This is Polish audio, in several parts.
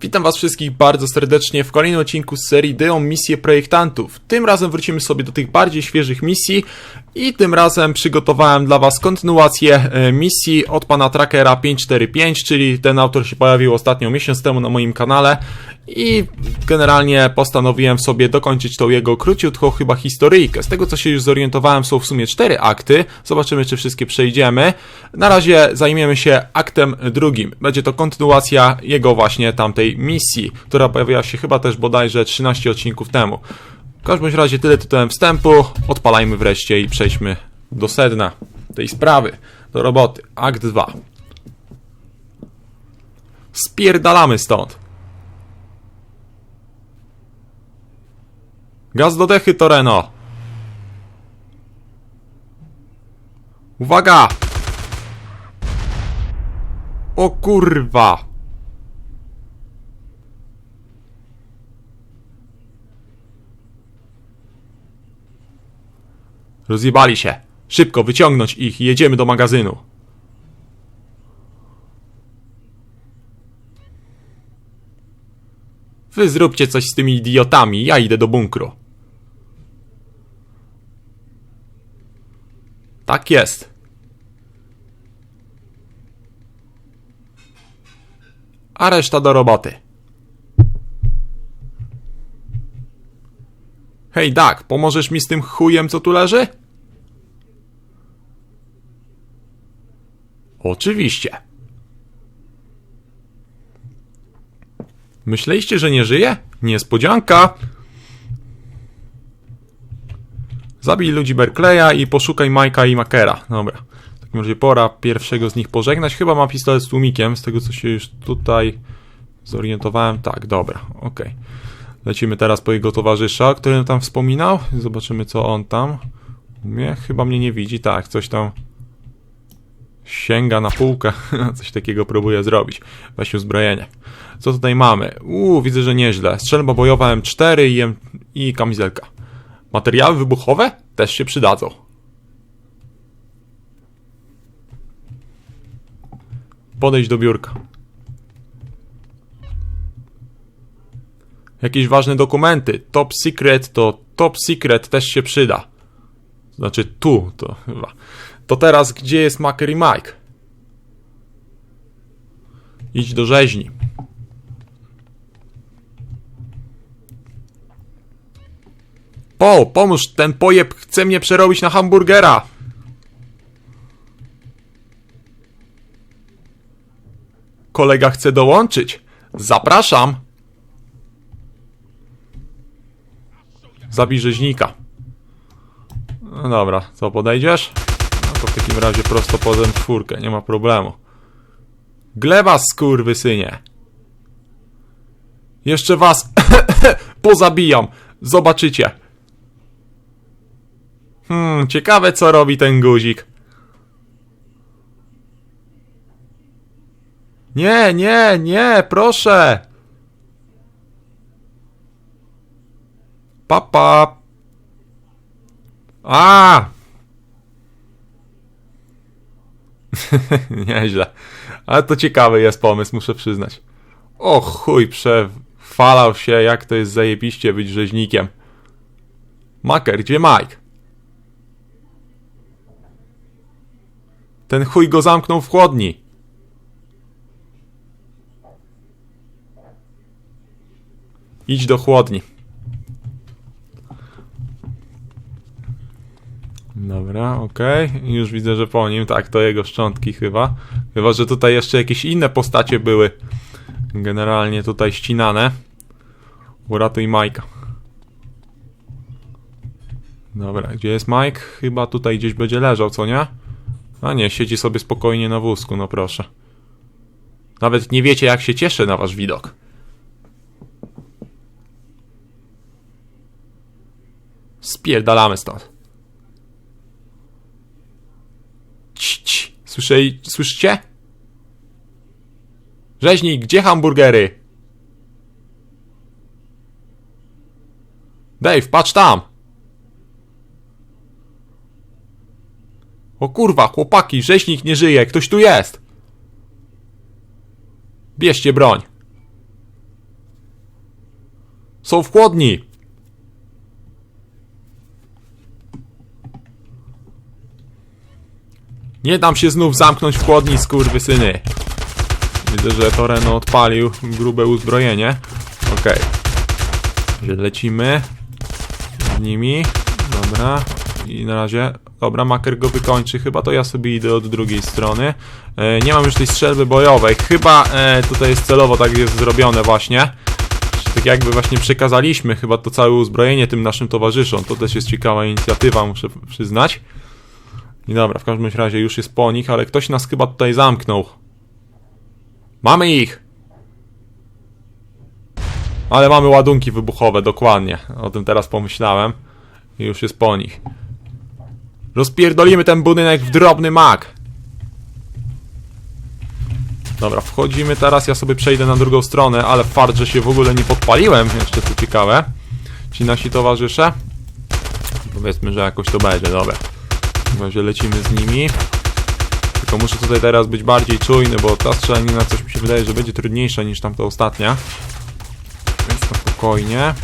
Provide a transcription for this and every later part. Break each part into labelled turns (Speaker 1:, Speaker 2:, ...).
Speaker 1: Witam Was wszystkich bardzo serdecznie w kolejnym odcinku z serii Deon Misje Projektantów. Tym razem wrócimy sobie do tych bardziej świeżych misji i tym razem przygotowałem dla Was kontynuację e, misji od pana Trackera 545, czyli ten autor się pojawił ostatnio miesiąc temu na moim kanale i generalnie postanowiłem sobie dokończyć tą jego króciutką chyba historyjkę. Z tego co się już zorientowałem są w sumie cztery akty, zobaczymy czy wszystkie przejdziemy. Na razie zajmiemy się aktem drugim. Będzie to kontynuacja jego właśnie tamtej misji, która pojawiła się chyba też bodajże 13 odcinków temu. W każdym razie tyle tytułem wstępu, odpalajmy wreszcie i przejdźmy do sedna tej sprawy, do roboty. Akt 2. Spierdalamy stąd. Gaz do dechy, Toreno! Uwaga! O kurwa! Rozjebali się. Szybko, wyciągnąć ich i jedziemy do magazynu. Wy zróbcie coś z tymi idiotami, ja idę do bunkru. Tak jest. A reszta do roboty. Hej, Dak, pomożesz mi z tym chujem, co tu leży? Oczywiście. Myśleliście, że nie żyje? Niespodzianka! Zabij ludzi Berkleya i poszukaj Majka i Makera. Dobra. W takim razie pora pierwszego z nich pożegnać. Chyba ma pistolet z tłumikiem, z tego co się już tutaj zorientowałem. Tak, dobra, okej. Lecimy teraz po jego towarzysza, o którym tam wspominał. Zobaczymy, co on tam umie. Chyba mnie nie widzi. Tak, coś tam sięga na półkę. coś takiego próbuje zrobić. Weź uzbrojenie. Co tutaj mamy? Uuu, widzę, że nieźle. Strzelba bojowa M4 i, M i kamizelka. Materiały wybuchowe też się przydadzą. Podejdź do biurka. Jakieś ważne dokumenty. Top secret to top secret też się przyda. Znaczy tu to chyba. To teraz gdzie jest Maker i Mike? Idź do rzeźni. Po, pomóż, ten pojeb chce mnie przerobić na hamburgera. Kolega chce dołączyć. Zapraszam. Zabij rzeźnika. No dobra, co podejdziesz? No to w takim razie prosto potem czwórkę, nie ma problemu. Gleba, skurwysynie. Jeszcze was pozabijam. Zobaczycie. Hmm, ciekawe co robi ten guzik. Nie, nie, nie, proszę. Papa. A! Nieźle. Ale to ciekawy jest pomysł, muszę przyznać. O chuj, przefalał się, jak to jest zajebiście być rzeźnikiem. Maker, gdzie Mike? Ten chuj go zamknął w chłodni. Idź do chłodni. Dobra, okej. Już widzę, że po nim. Tak, to jego szczątki chyba. Chyba, że tutaj jeszcze jakieś inne postacie były. Generalnie tutaj ścinane. Uratuj Majka. Dobra, gdzie jest Mike? Chyba tutaj gdzieś będzie leżał, co nie? A nie, siedzi sobie spokojnie na wózku, no proszę. Nawet nie wiecie, jak się cieszę na wasz widok. Spierdalamy stąd. Cii. Słyszę, słyszycie? Rzeźnik, gdzie hamburgery? Dave, patrz tam! O kurwa, chłopaki, rzeźnik nie żyje, ktoś tu jest! Bierzcie broń. Są w chłodni! Nie dam się znów zamknąć w chłodni, skurwysyny. Widzę, że Toreno odpalił grube uzbrojenie. Okej. Okay. Lecimy z nimi. Dobra. I na razie... Dobra, Maker go wykończy. Chyba to ja sobie idę od drugiej strony. E, nie mam już tej strzelby bojowej. Chyba e, tutaj jest celowo tak jest zrobione właśnie. Tak jakby właśnie przekazaliśmy chyba to całe uzbrojenie tym naszym towarzyszom. To też jest ciekawa inicjatywa, muszę przyznać. I dobra, w każdym razie już jest po nich, ale ktoś nas chyba tutaj zamknął. Mamy ich! Ale mamy ładunki wybuchowe, dokładnie. O tym teraz pomyślałem. I już jest po nich. Rozpierdolimy ten budynek w drobny mak. Dobra, wchodzimy teraz, ja sobie przejdę na drugą stronę, ale fart, że się w ogóle nie podpaliłem, jeszcze to ciekawe. Ci nasi towarzysze. Powiedzmy, że jakoś to będzie, dobra. W razie lecimy z nimi. Tylko muszę tutaj teraz być bardziej czujny, bo ta strzelanina coś mi się wydaje, że będzie trudniejsza niż tamta ostatnia. Więc na spokojnie.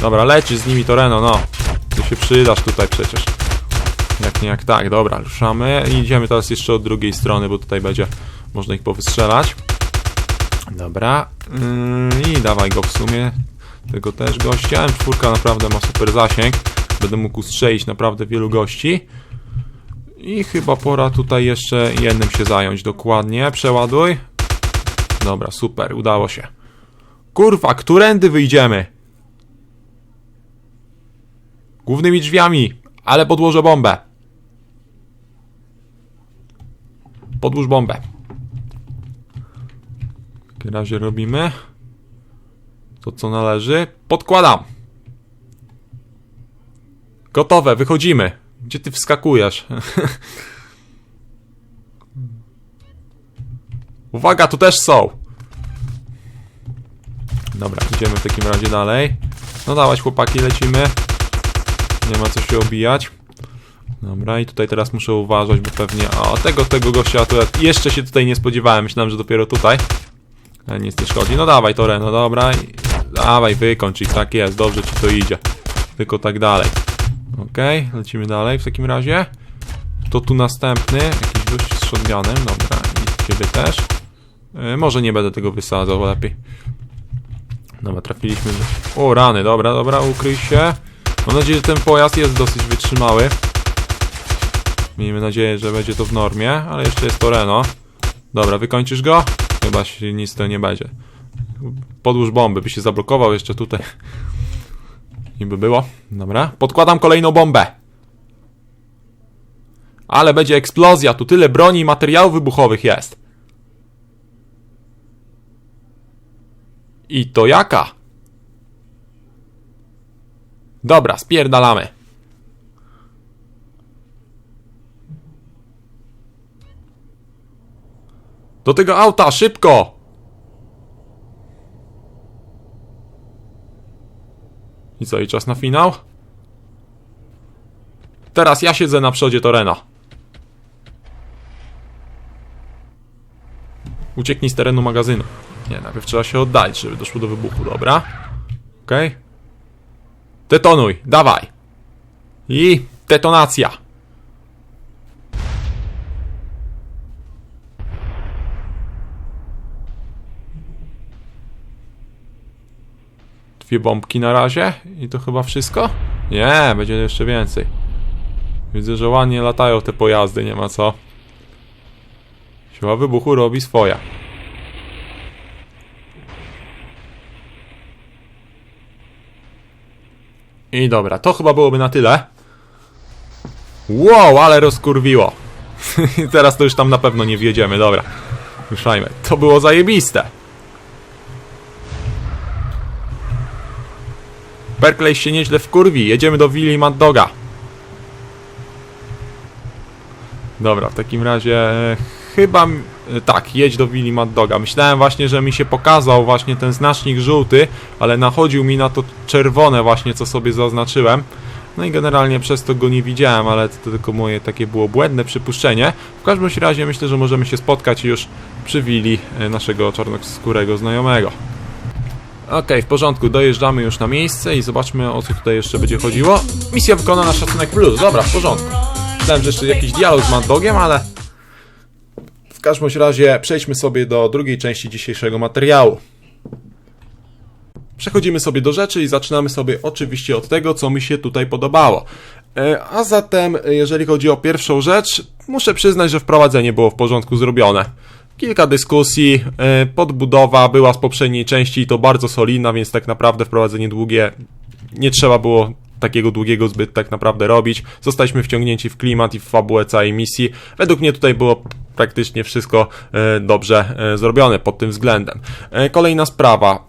Speaker 1: Dobra, lecisz z nimi Toreno, no. Ty się przydasz tutaj przecież. Jak nie jak tak, dobra, ruszamy i idziemy teraz jeszcze od drugiej strony, bo tutaj będzie można ich powystrzelać. Dobra. Yy, I dawaj go w sumie. Tego też gościa. M4 naprawdę ma super zasięg. Będę mógł strzelić naprawdę wielu gości. I chyba pora tutaj jeszcze jednym się zająć dokładnie. Przeładuj. Dobra, super, udało się. Kurwa, którędy wyjdziemy? Głównymi drzwiami, ale podłożę bombę. Podłóż bombę. W takim razie robimy to, co należy. Podkładam. Gotowe, wychodzimy. Gdzie ty wskakujesz? Uwaga, tu też są. Dobra, idziemy w takim razie dalej. No dawać chłopaki, lecimy. Nie ma co się obijać. Dobra, i tutaj teraz muszę uważać, bo pewnie... O, tego, tego gościa to jeszcze się tutaj nie spodziewałem. Myślałem, że dopiero tutaj. Ale nic nie szkodzi. No dawaj, Tore, no dobra. I... Dawaj, wykończ ich, tak jest, dobrze ci to idzie. Tylko tak dalej. Okej, okay, lecimy dalej w takim razie. To tu następny, jakiś gość z shotgunem, dobra, i ciebie też. Yy, może nie będę tego wysadzał, lepiej. Dobra, trafiliśmy. O, rany, dobra, dobra, ukryj się. Mam nadzieję, że ten pojazd jest dosyć wytrzymały. Miejmy nadzieję, że będzie to w normie, ale jeszcze jest to Reno. Dobra, wykończysz go? Chyba się nic to nie będzie. Podłóż bomby, by się zablokował jeszcze tutaj. I by było. Dobra. Podkładam kolejną bombę. Ale będzie eksplozja. Tu tyle broni i materiałów wybuchowych jest. I to jaka? Dobra, spierdalamy. Do tego auta, szybko! I co, i czas na finał? Teraz ja siedzę na przodzie Torena. Ucieknij z terenu magazynu. Nie, najpierw trzeba się oddalić, żeby doszło do wybuchu, dobra? Okej. Okay. Detonuj, dawaj! I detonacja! Dwie bombki na razie i to chyba wszystko? Nie, będzie jeszcze więcej. Widzę, że ładnie latają te pojazdy, nie ma co. Siła wybuchu robi swoja. I dobra, to chyba byłoby na tyle. Wow, ale rozkurwiło. Teraz to już tam na pewno nie wjedziemy, dobra. Ruszajmy. To było zajebiste. Berkeley się nieźle wkurwi. Jedziemy do Willy Mad Doga. Dobra, w takim razie e, chyba e, tak, jedź do Willy Mad Doga. Myślałem właśnie, że mi się pokazał właśnie ten znacznik żółty, ale nachodził mi na to czerwone właśnie, co sobie zaznaczyłem. No i generalnie przez to go nie widziałem, ale to tylko moje takie było błędne przypuszczenie. W każdym razie myślę, że możemy się spotkać już przy willi e, naszego czarnoskórego znajomego. Okej, w porządku, dojeżdżamy już na miejsce i zobaczmy o co tutaj jeszcze będzie chodziło. Misja wykonana, szacunek plus, dobra, w porządku. Myślałem, że jeszcze jakiś dialog z Mad Dogiem, ale... W każdym razie przejdźmy sobie do drugiej części dzisiejszego materiału. Przechodzimy sobie do rzeczy i zaczynamy sobie oczywiście od tego, co mi się tutaj podobało. E, A zatem, jeżeli chodzi o pierwszą rzecz, muszę przyznać, że wprowadzenie było w porządku zrobione. Kilka dyskusji, e, podbudowa była z poprzedniej części i to bardzo solidna, więc tak naprawdę wprowadzenie długie nie trzeba było takiego długiego zbyt tak naprawdę robić. Zostaliśmy wciągnięci w klimat i w fabułę całej misji. Według mnie tutaj było praktycznie wszystko e, dobrze e, zrobione pod tym względem. Kolejna sprawa.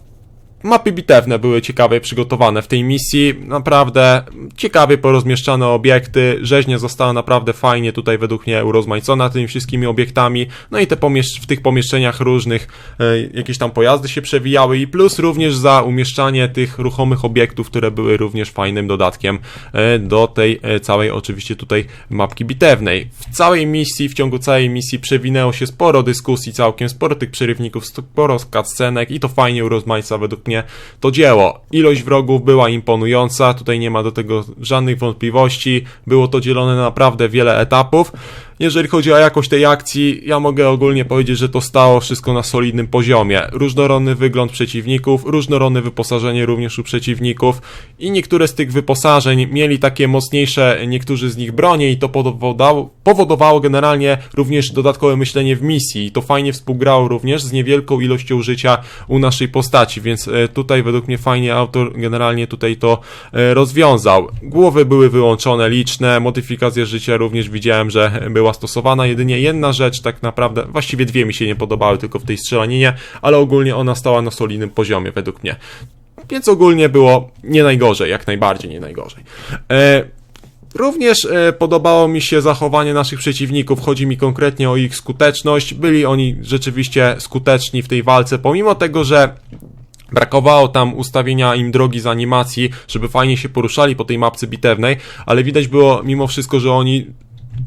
Speaker 1: Mapy bitewne były ciekawie przygotowane w tej misji, naprawdę ciekawie porozmieszczane obiekty, rzeźnia została naprawdę fajnie tutaj według mnie urozmaicona tymi wszystkimi obiektami, no i te w tych pomieszczeniach różnych e, jakieś tam pojazdy się przewijały i plus również za umieszczanie tych ruchomych obiektów, które były również fajnym dodatkiem e, do tej e, całej oczywiście tutaj mapki bitewnej. W całej misji, w ciągu całej misji przewinęło się sporo dyskusji, całkiem sporo tych przerywników, sporo cutscenek i to fajnie urozmaica według mnie to dzieło. Ilość wrogów była imponująca, tutaj nie ma do tego żadnych wątpliwości, było to dzielone na naprawdę wiele etapów. Jeżeli chodzi o jakość tej akcji, ja mogę ogólnie powiedzieć, że to stało wszystko na solidnym poziomie. Różnorodny wygląd przeciwników, różnorodne wyposażenie również u przeciwników i niektóre z tych wyposażeń mieli takie mocniejsze, niektórzy z nich bronie i to powodowało, powodowało generalnie również dodatkowe myślenie w misji i to fajnie współgrało również z niewielką ilością życia u naszej postaci, więc e, tutaj według mnie fajnie autor generalnie tutaj to e, rozwiązał. Głowy były wyłączone liczne, modyfikacja życia również widziałem, że była stosowana. Jedynie jedna rzecz, tak naprawdę, właściwie dwie mi się nie podobały tylko w tej strzelaninie, ale ogólnie ona stała na solidnym poziomie według mnie. Więc ogólnie było nie najgorzej, jak najbardziej nie najgorzej. E, Również e, podobało mi się zachowanie naszych przeciwników. Chodzi mi konkretnie o ich skuteczność. Byli oni rzeczywiście skuteczni w tej walce, pomimo tego, że Brakowało tam ustawienia im drogi z animacji, żeby fajnie się poruszali po tej mapce bitewnej, ale widać było mimo wszystko, że oni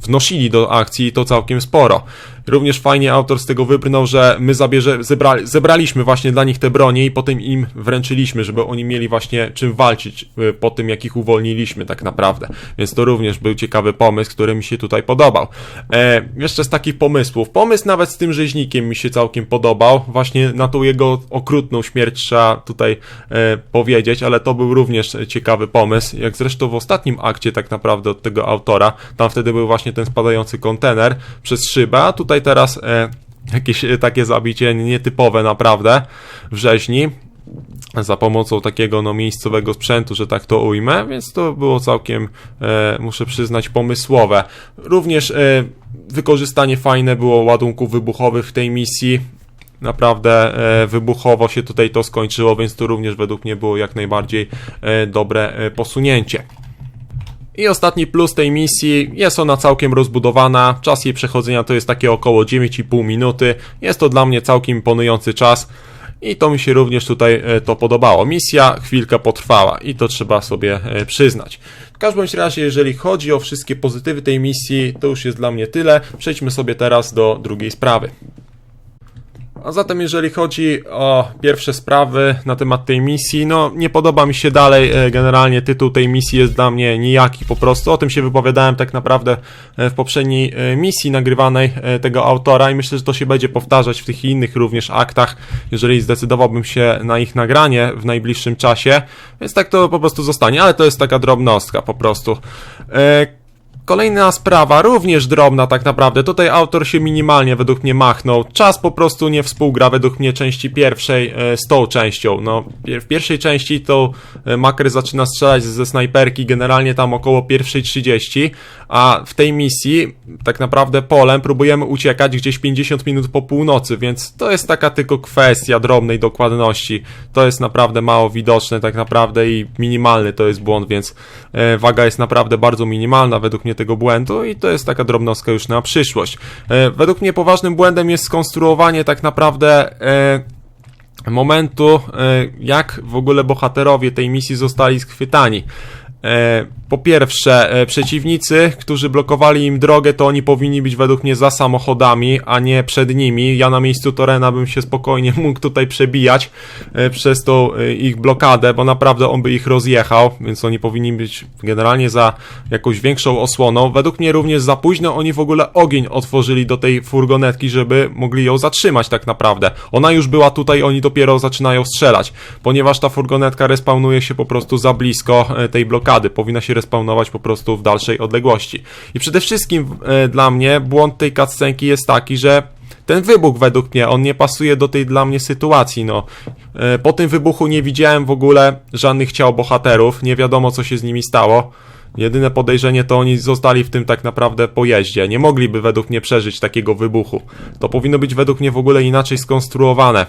Speaker 1: wnosili do akcji to całkiem sporo. Również fajnie autor z tego wybrnął, że my zabierze, zebrali, zebraliśmy właśnie dla nich te bronie i potem im wręczyliśmy, żeby oni mieli właśnie czym walczyć y, po tym, jak ich uwolniliśmy tak naprawdę. Więc to również był ciekawy pomysł, który mi się tutaj podobał. E, jeszcze z takich pomysłów. Pomysł nawet z tym rzeźnikiem mi się całkiem podobał. Właśnie na tą jego okrutną śmierć trzeba tutaj e, powiedzieć, ale to był również ciekawy pomysł. Jak zresztą w ostatnim akcie tak naprawdę od tego autora. Tam wtedy był właśnie ten spadający kontener przez szybę, a tutaj teraz e, jakieś e, takie zabicie nietypowe naprawdę w rzeźni za pomocą takiego no, miejscowego sprzętu, że tak to ujmę, więc to było całkiem, e, muszę przyznać, pomysłowe. Również e, wykorzystanie fajne było ładunków wybuchowych w tej misji. Naprawdę e, wybuchowo się tutaj to skończyło, więc to również według mnie było jak najbardziej e, dobre posunięcie. I ostatni plus tej misji, jest ona całkiem rozbudowana, czas jej przechodzenia to jest takie około 9,5 minuty, jest to dla mnie całkiem imponujący czas i to mi się również tutaj e, to podobało. Misja chwilkę potrwała i to trzeba sobie e, przyznać. W każdym razie, jeżeli chodzi o wszystkie pozytywy tej misji, to już jest dla mnie tyle. Przejdźmy sobie teraz do drugiej sprawy. A zatem jeżeli chodzi o pierwsze sprawy na temat tej misji, no nie podoba mi się dalej e, generalnie tytuł tej misji jest dla mnie nijaki po prostu. O tym się wypowiadałem tak naprawdę e, w poprzedniej e, misji nagrywanej tego autora i myślę, że to się będzie powtarzać w tych innych również aktach, jeżeli zdecydowałbym się na ich nagranie w najbliższym czasie, więc tak to po prostu zostanie, ale to jest taka drobnostka po prostu. Kolejna sprawa, również drobna tak naprawdę. Tutaj autor się minimalnie według mnie machnął. Czas po prostu nie współgra według mnie części pierwszej e, z tą częścią. No, w pierwszej części to e, Maker zaczyna strzelać ze snajperki generalnie tam około pierwszej 30, a w tej misji tak naprawdę polem próbujemy uciekać gdzieś 50 minut po północy, więc to jest taka tylko kwestia drobnej dokładności. To jest naprawdę mało widoczne tak naprawdę i minimalny to jest błąd, więc e, waga jest naprawdę bardzo minimalna według mnie tego błędu i to jest taka drobnostka już na przyszłość. E, według mnie poważnym błędem jest skonstruowanie tak naprawdę e, momentu, e, jak w ogóle bohaterowie tej misji zostali schwytani. E, po pierwsze, e, przeciwnicy, którzy blokowali im drogę, to oni powinni być według mnie za samochodami, a nie przed nimi. Ja na miejscu Torena bym się spokojnie mógł tutaj przebijać e, przez tą ich blokadę, bo naprawdę on by ich rozjechał, więc oni powinni być generalnie za jakąś większą osłoną. Według mnie również za późno oni w ogóle ogień otworzyli do tej furgonetki, żeby mogli ją zatrzymać tak naprawdę. Ona już była tutaj, oni dopiero zaczynają strzelać, ponieważ ta furgonetka respawnuje się po prostu za blisko tej blokady. Powinna się respawnować po prostu w dalszej odległości. I przede wszystkim e, dla mnie błąd tej cutscenki jest taki, że ten wybuch według mnie, on nie pasuje do tej dla mnie sytuacji, no. E, Po tym wybuchu nie widziałem w ogóle żadnych ciał bohaterów, nie wiadomo co się z nimi stało. Jedyne podejrzenie to oni zostali w tym tak naprawdę pojeździe. Nie mogliby według mnie przeżyć takiego wybuchu. To powinno być według mnie w ogóle inaczej skonstruowane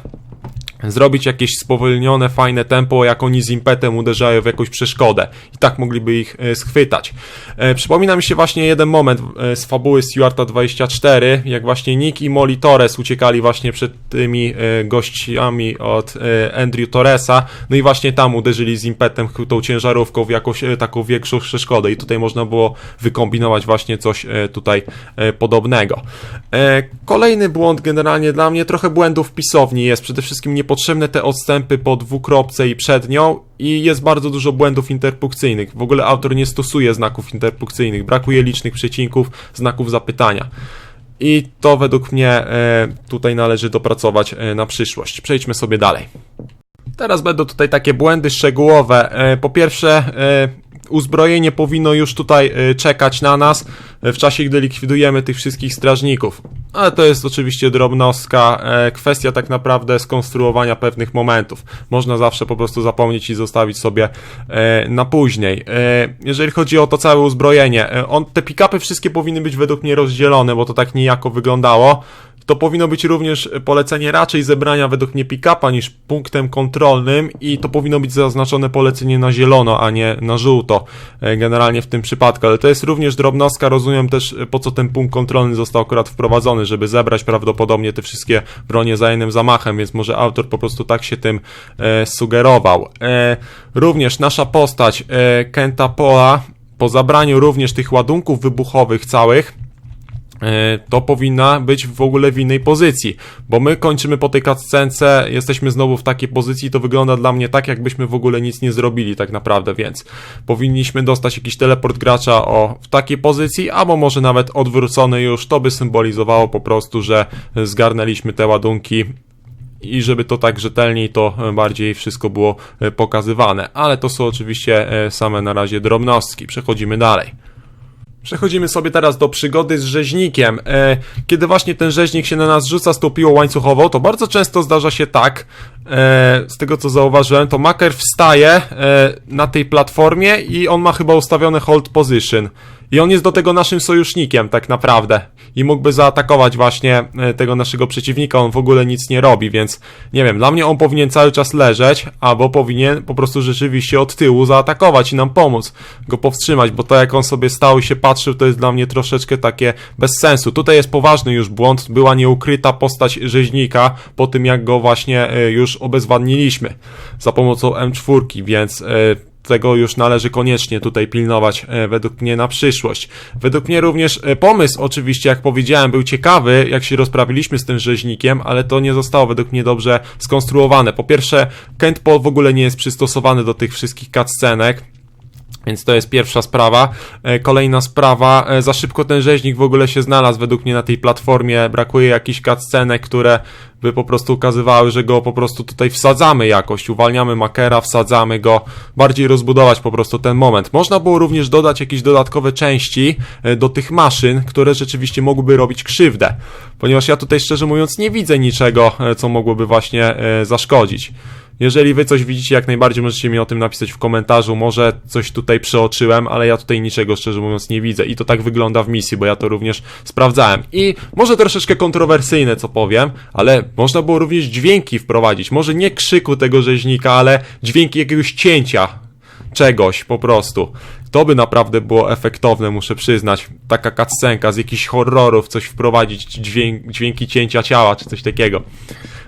Speaker 1: zrobić jakieś spowolnione, fajne tempo, jak oni z impetem uderzają w jakąś przeszkodę. I tak mogliby ich e, schwytać. E, przypomina mi się właśnie jeden moment e, z fabuły Stuarta 24, jak właśnie Nick i Molly Torres uciekali właśnie przed tymi gościami od Andrew Torresa, no i właśnie tam uderzyli z impetem tą ciężarówką w jakąś taką większą przeszkodę i tutaj można było wykombinować właśnie coś tutaj podobnego. Kolejny błąd generalnie dla mnie, trochę błędów pisowni jest, przede wszystkim niepotrzebne te odstępy po dwukropce i przed nią i jest bardzo dużo błędów interpunkcyjnych. W ogóle autor nie stosuje znaków interpunkcyjnych, brakuje licznych przecinków, znaków zapytania. I to według mnie e, tutaj należy dopracować e, na przyszłość. Przejdźmy sobie dalej. Teraz będą tutaj takie błędy szczegółowe. E, Po pierwsze, uzbrojenie powinno już tutaj e, czekać na nas e, w czasie, gdy likwidujemy tych wszystkich strażników. Ale to jest oczywiście drobnostka, e, kwestia tak naprawdę skonstruowania pewnych momentów. Można zawsze po prostu zapomnieć i zostawić sobie na później. Jeżeli chodzi o to całe uzbrojenie, on, te pick-upy wszystkie powinny być według mnie rozdzielone, bo to tak niejako wyglądało. To powinno być również polecenie raczej zebrania według mnie pick-upa niż punktem kontrolnym i to powinno być zaznaczone polecenie na zielono, a nie na żółto e, generalnie w tym przypadku, ale to jest również drobnostka, rozumiem też e, po co ten punkt kontrolny został akurat wprowadzony, żeby zebrać prawdopodobnie te wszystkie bronie za jednym zamachem, więc może autor po prostu tak się tym e, sugerował. E, również nasza postać e, Kenta Pola po zabraniu również tych ładunków wybuchowych całych to powinna być w ogóle w innej pozycji, bo my kończymy po tej cutscence, jesteśmy znowu w takiej pozycji, to wygląda dla mnie tak, jakbyśmy w ogóle nic nie zrobili tak naprawdę, więc powinniśmy dostać jakiś teleport gracza o, w takiej pozycji, albo może nawet odwrócony już, to by symbolizowało po prostu, że zgarnęliśmy te ładunki i żeby to tak rzetelniej, to e, bardziej wszystko było e, pokazywane, ale to są oczywiście e, same na razie drobnostki, przechodzimy dalej. Przechodzimy sobie teraz do przygody z rzeźnikiem. E, kiedy właśnie ten rzeźnik się na nas rzuca z łańcuchową, to bardzo często zdarza się tak, e, z tego co zauważyłem, to maker wstaje e, na tej platformie i on ma chyba ustawiony hold position. I on jest do tego naszym sojusznikiem, tak naprawdę. I mógłby zaatakować właśnie e, tego naszego przeciwnika, on w ogóle nic nie robi, więc nie wiem, dla mnie on powinien cały czas leżeć, albo powinien po prostu rzeczywiście od tyłu zaatakować i nam pomóc go powstrzymać, bo to jak on sobie stał i się patrzył, to jest dla mnie troszeczkę takie bez sensu. Tutaj jest poważny już błąd, była nieukryta postać rzeźnika po tym jak go właśnie e, już obezwładniliśmy za pomocą M4, więc e, tego już należy koniecznie tutaj pilnować e, według mnie na przyszłość. Według mnie również e, pomysł oczywiście, jak powiedziałem, był ciekawy, jak się rozprawiliśmy z tym rzeźnikiem, ale to nie zostało według mnie dobrze skonstruowane. Po pierwsze, Kent w ogóle nie jest przystosowany do tych wszystkich cutscenek. Więc to jest pierwsza sprawa. E, Kolejna sprawa, e, za szybko ten rzeźnik w ogóle się znalazł według mnie na tej platformie. Brakuje jakichś cutscenek, które by po prostu ukazywały, że go po prostu tutaj wsadzamy jakoś. Uwalniamy makera, wsadzamy go. Bardziej rozbudować po prostu ten moment. Można było również dodać jakieś dodatkowe części e, do tych maszyn, które rzeczywiście mogłyby robić krzywdę. Ponieważ ja tutaj szczerze mówiąc nie widzę niczego, co mogłoby właśnie zaszkodzić. Jeżeli wy coś widzicie, jak najbardziej możecie mi o tym napisać w komentarzu. Może coś tutaj przeoczyłem, ale ja tutaj niczego szczerze mówiąc nie widzę. I to tak wygląda w misji, bo ja to również sprawdzałem. I może troszeczkę kontrowersyjne, co powiem, ale można było również dźwięki wprowadzić. Może nie krzyku tego rzeźnika, ale dźwięki jakiegoś cięcia czegoś po prostu. To by naprawdę było efektowne, muszę przyznać. Taka cutscenka z jakichś horrorów, coś wprowadzić, dźwięk, dźwięki cięcia ciała, czy coś takiego.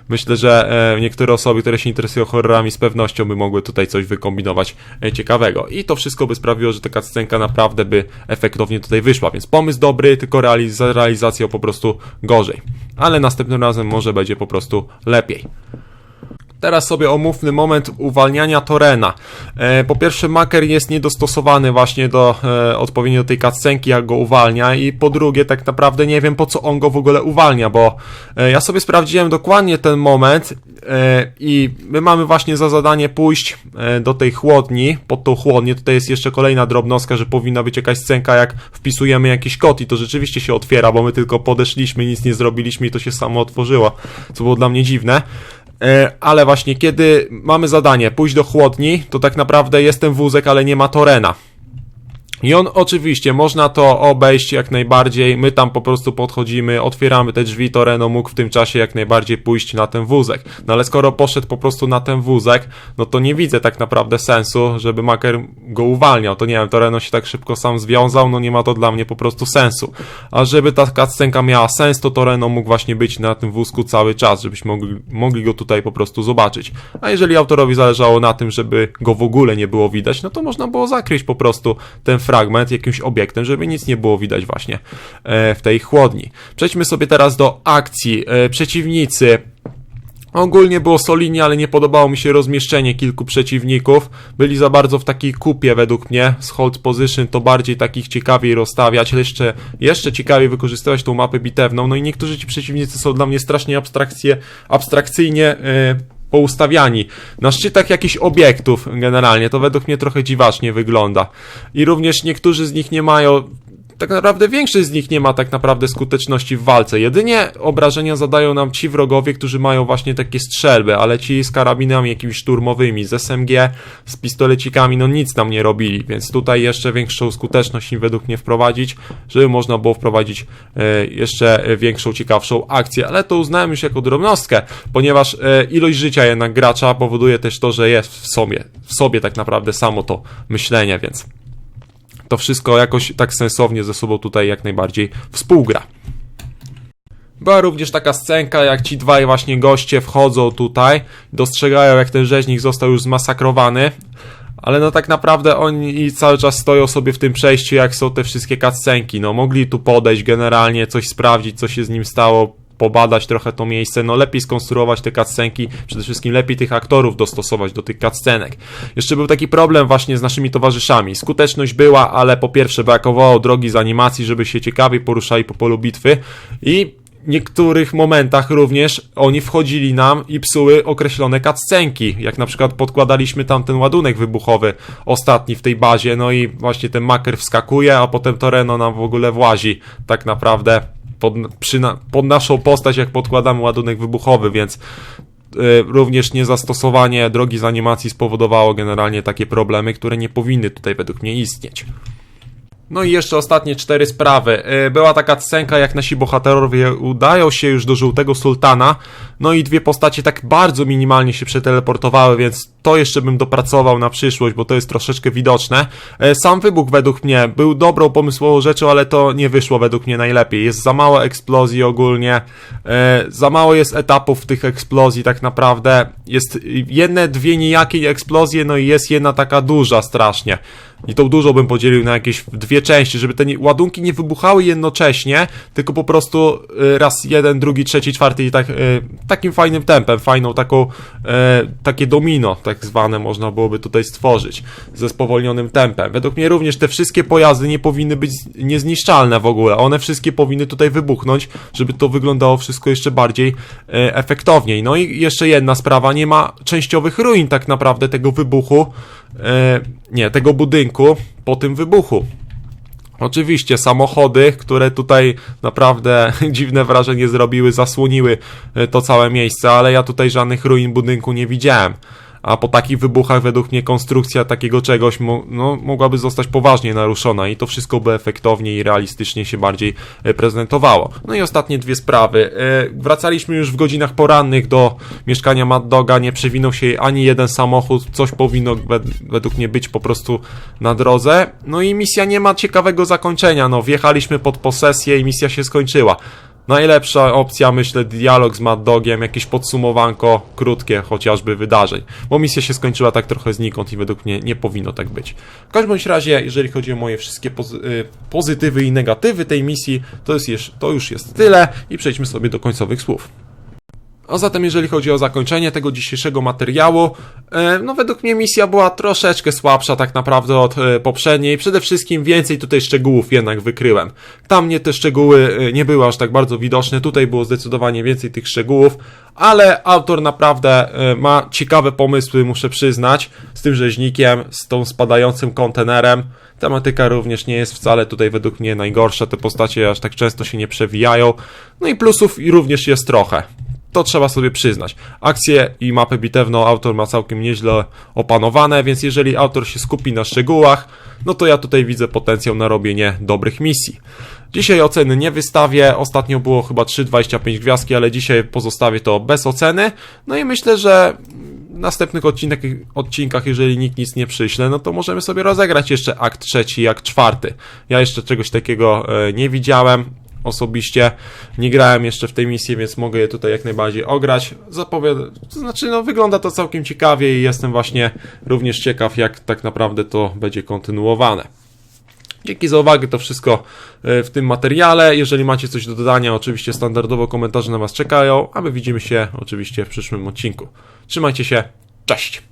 Speaker 1: Myślę, że e, niektóre osoby, które się interesują horrorami z pewnością by mogły tutaj coś wykombinować e, ciekawego. I to wszystko by sprawiło, że taka scenka naprawdę by efektownie tutaj wyszła, więc pomysł dobry, tylko realiz- realizacja po prostu gorzej. Ale następnym razem może będzie po prostu lepiej. Teraz sobie omówmy moment uwalniania Torena. E, po pierwsze, Maker jest niedostosowany właśnie do e, odpowiednio do tej cutscenki, jak go uwalnia i po drugie, tak naprawdę nie wiem po co on go w ogóle uwalnia, bo e, ja sobie sprawdziłem dokładnie ten moment e, i my mamy właśnie za zadanie pójść do tej chłodni, pod tą chłodnię, tutaj jest jeszcze kolejna drobnostka, że powinna być jakaś scenka, jak wpisujemy jakiś kod i to rzeczywiście się otwiera, bo my tylko podeszliśmy, nic nie zrobiliśmy i to się samo otworzyło, co było dla mnie dziwne. E, ale właśnie kiedy mamy zadanie pójść do chłodni, to tak naprawdę jest ten wózek, ale nie ma torena. I on oczywiście, można to obejść jak najbardziej, my tam po prostu podchodzimy, otwieramy te drzwi, Toreno mógł w tym czasie jak najbardziej pójść na ten wózek. No ale skoro poszedł po prostu na ten wózek, no to nie widzę tak naprawdę sensu, żeby Maker go uwalniał. To nie wiem, Toreno się tak szybko sam związał, no nie ma to dla mnie po prostu sensu. A żeby ta cutscenka miała sens, to Toreno mógł właśnie być na tym wózku cały czas, żebyśmy mogli, mogli go tutaj po prostu zobaczyć. A jeżeli autorowi zależało na tym, żeby go w ogóle nie było widać, no to można było zakryć po prostu ten fragment jakimś obiektem, żeby nic nie było widać właśnie e, w tej chłodni. Przejdźmy sobie teraz do akcji. E, Przeciwnicy. Ogólnie było solidnie, ale nie podobało mi się rozmieszczenie kilku przeciwników. Byli za bardzo w takiej kupie według mnie. Z hold position to bardziej takich ciekawiej rozstawiać, jeszcze, jeszcze ciekawiej wykorzystywać tą mapę bitewną. No i niektórzy ci przeciwnicy są dla mnie strasznie abstrakcje, abstrakcyjnie yy, poustawiani na szczytach jakichś obiektów generalnie. To według mnie trochę dziwacznie wygląda. I również niektórzy z nich nie mają tak naprawdę większość z nich nie ma tak naprawdę skuteczności w walce. Jedynie obrażenia zadają nam ci wrogowie, którzy mają właśnie takie strzelby, ale ci z karabinami jakimiś szturmowymi, z SMG, z pistolecikami, no nic nam nie robili, więc tutaj jeszcze większą skuteczność im według mnie wprowadzić, żeby można było wprowadzić e, jeszcze większą, ciekawszą akcję, ale to uznałem już jako drobnostkę, ponieważ e, ilość życia jednak gracza powoduje też to, że jest w sobie, w sobie tak naprawdę samo to myślenie, więc to wszystko jakoś tak sensownie ze sobą tutaj jak najbardziej współgra. Była również taka scenka, jak ci dwaj właśnie goście wchodzą tutaj, dostrzegają jak ten rzeźnik został już zmasakrowany, ale no tak naprawdę oni cały czas stoją sobie w tym przejściu, jak są te wszystkie cutscenki. No mogli tu podejść generalnie, coś sprawdzić, co się z nim stało, pobadać trochę to miejsce, no lepiej skonstruować te cutscenki, przede wszystkim lepiej tych aktorów dostosować do tych cutscenek. Jeszcze był taki problem właśnie z naszymi towarzyszami. Skuteczność była, ale po pierwsze brakowało drogi z animacji, żeby się ciekawiej poruszali po polu bitwy i niektórych momentach również oni wchodzili nam i psuły określone cutscenki, jak na przykład podkładaliśmy tam ten ładunek wybuchowy ostatni w tej bazie, no i właśnie ten maker wskakuje, a potem Toreno nam w ogóle włazi tak naprawdę pod, przy pod naszą postać, jak podkładamy ładunek wybuchowy, więc y, również niezastosowanie drogi z animacji spowodowało generalnie takie problemy, które nie powinny tutaj według mnie istnieć. No i jeszcze ostatnie cztery sprawy. Y, była taka scenka, jak nasi bohaterowie udają się już do żółtego sultana, no i dwie postacie tak bardzo minimalnie się przeteleportowały, więc to jeszcze bym dopracował na przyszłość, bo to jest troszeczkę widoczne. Y, sam wybuch według mnie był dobrą pomysłową rzeczą, ale to nie wyszło według mnie najlepiej. Jest za mało eksplozji ogólnie, y, za mało jest etapów tych eksplozji tak naprawdę. Jest jedne, dwie nijakie eksplozje, no i jest jedna taka duża strasznie. I tą dużą bym podzielił na jakieś dwie części, żeby te ładunki nie wybuchały jednocześnie, tylko po prostu y, raz jeden, drugi, trzeci, czwarty i tak, y, takim fajnym tempem, fajną taką, y, takie domino tak zwane można byłoby tutaj stworzyć ze spowolnionym tempem. Według mnie również te wszystkie pojazdy nie powinny być niezniszczalne w ogóle, one wszystkie powinny tutaj wybuchnąć, żeby to wyglądało wszystko jeszcze bardziej efektowniej. No i jeszcze jedna sprawa, nie ma częściowych ruin tak naprawdę tego wybuchu, nie, tego budynku po tym wybuchu. Oczywiście samochody, które tutaj naprawdę dziwne wrażenie zrobiły, zasłoniły e, to całe miejsce, ale ja tutaj żadnych ruin budynku nie widziałem a po takich wybuchach według mnie konstrukcja takiego czegoś no, mogłaby zostać poważnie naruszona i to wszystko by efektownie i realistycznie się bardziej e, prezentowało. No i ostatnie dwie sprawy. E, wracaliśmy już w godzinach porannych do mieszkania Mad Doga, nie przewinął się ani jeden samochód, coś powinno według mnie być po prostu na drodze. No i misja nie ma ciekawego zakończenia, no wjechaliśmy pod posesję i misja się skończyła. Najlepsza opcja, myślę, dialog z Mad Dogiem, jakieś podsumowanko krótkie chociażby wydarzeń, bo misja się skończyła tak trochę znikąd i według mnie nie powinno tak być. W każdym razie, jeżeli chodzi o moje wszystkie y, pozytywy i negatywy tej misji, to, jest to już jest tyle i przejdźmy sobie do końcowych słów. A zatem, jeżeli chodzi o zakończenie tego dzisiejszego materiału, e, no według mnie misja była troszeczkę słabsza tak naprawdę od e, poprzedniej. Przede wszystkim więcej tutaj szczegółów jednak wykryłem. Tam mnie te szczegóły e, nie były aż tak bardzo widoczne, tutaj było zdecydowanie więcej tych szczegółów, ale autor naprawdę ma ciekawe pomysły, muszę przyznać, z tym rzeźnikiem, z tą spadającym kontenerem. Tematyka również nie jest wcale tutaj według mnie najgorsza, te postacie aż tak często się nie przewijają. No i plusów również jest trochę to trzeba sobie przyznać. Akcje i mapę bitewną autor ma całkiem nieźle opanowane, więc jeżeli autor się skupi na szczegółach, no to ja tutaj widzę potencjał na robienie dobrych misji. Dzisiaj oceny nie wystawię, ostatnio było chyba 3,25 gwiazdki, ale dzisiaj pozostawię to bez oceny. No i myślę, że w następnych odcinek, odcinkach, jeżeli nikt nic nie przyśle, no to możemy sobie rozegrać jeszcze akt trzeci akt czwarty. Ja jeszcze czegoś takiego e, nie widziałem osobiście. Nie grałem jeszcze w tej misji, więc mogę je tutaj jak najbardziej ograć. Zapowiada, to znaczy, no wygląda to całkiem ciekawie i jestem właśnie również ciekaw, jak tak naprawdę to będzie kontynuowane. Dzięki za uwagę, to wszystko e, w tym materiale. Jeżeli macie coś do dodania, oczywiście standardowo komentarze na Was czekają, a my widzimy się oczywiście w przyszłym odcinku. Trzymajcie się, cześć!